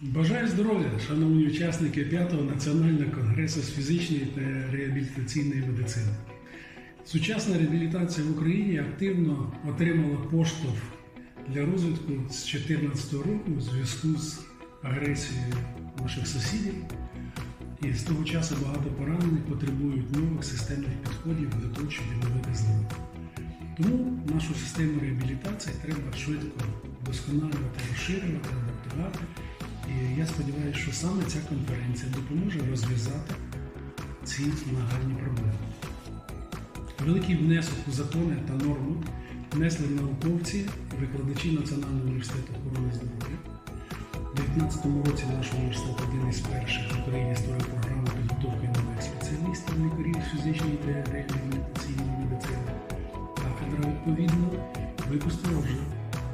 Бажаю здоров'я, шановні учасники 5-го національного конгресу з фізичної та реабілітаційної медицини. Сучасна реабілітація в Україні активно отримала поштовх для розвитку з 2014 року у зв'язку з агресією наших сусідів. І з того часу багато поранених потребують нових системних підходів для того, щоб відновити здоров'я. Тому нашу систему реабілітації треба швидко вдосконалювати, розширювати, адаптувати. Я сподіваюся, що саме ця конференція допоможе розв'язати ці нагальні проблеми. Великий внесок у закони та норми внесли науковці, викладачі Національного університету охорони здоров'я. У 2019 році наш університет один із перших в Україні створив програму підготовки нових спеціалістів лікарів фізичної та реабілітаційної медицини. Кафедра відповідно випустила вже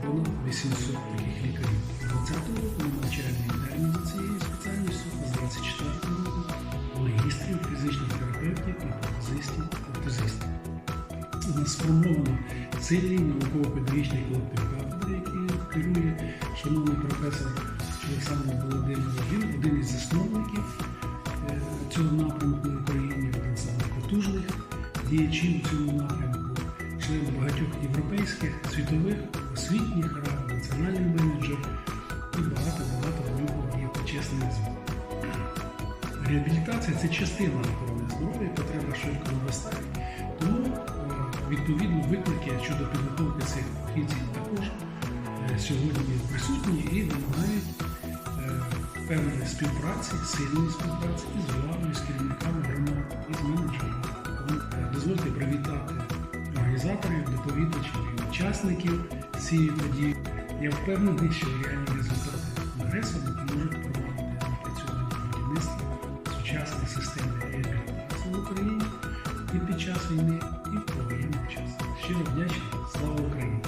понад 800 таких лікарів. З 2020 року на навчальний термін за цією спеціальністю, з 24 року магістрів, фізичних терапевтів і ортезистів. У нас сформовано сильний науково-педагогічний колектив кафедри, який керує шановний професор Олександр Володимир. Він один із засновників цього напрямку в Україні, один з потужних діячів у цьому напрямку, член багатьох європейських, світових, освітніх рад, національний менеджер і багато-багато в нього є почесних звань. Реабілітація це частина охорони здоров'я, яку треба швидко навести. Тому е, відповідно виклики щодо підготовки цих фахівців також е, сьогодні присутні і вимагають е, певної співпраці, сильної співпраці із владою, з керівниками громад і з менеджерами. Дозвольте привітати організаторів, доповідачів учасників цієї події. Я впевнений, що реальні результати конгресу допоможуть проводити напрацювання будівництва сучасної системи реабілітації в Україні і під час війни, і в повоєнний час. Щиро вдячний. Слава Україні!